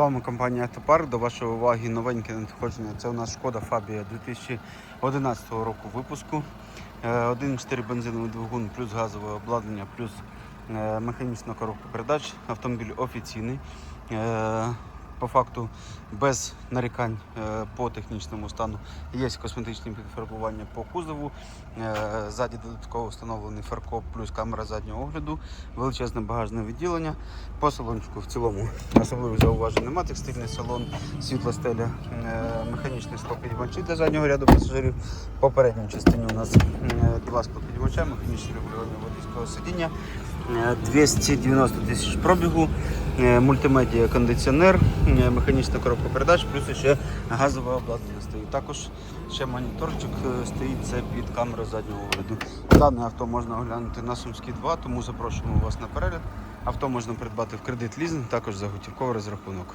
Вами компанія Автопарк. До вашої уваги новеньке надходження. Це у нас шкода Фабія 2011 року випуску. Е, 1,4 бензиновий двигун, плюс газове обладнання, плюс е, механічна коробка передач. Автомобіль офіційний. По факту без нарікань е, по технічному стану. Є косметичні підфарбування по кузову. Е, Ззаді додатково встановлений фаркоп плюс камера заднього огляду, величезне багажне відділення. По салончику в цілому особливих зауважень немає. Текстильний салон, світла стеля, е, механічний склопідіймачі для заднього ряду пасажирів. По передній частині у нас два склопідіймача, механічне регулювання водійського сидіння. Е, 290 тисяч пробігу, мультимедіа кондиціонер, е, механічна коробка передач, плюс ще газове обладнання стоїть. Також ще моніторчик е, стоїть це під камерою заднього огляду. Дане авто можна оглянути на Сумській 2, тому запрошуємо вас на перегляд. Авто можна придбати в кредит лізинг, також за готівковий розрахунок.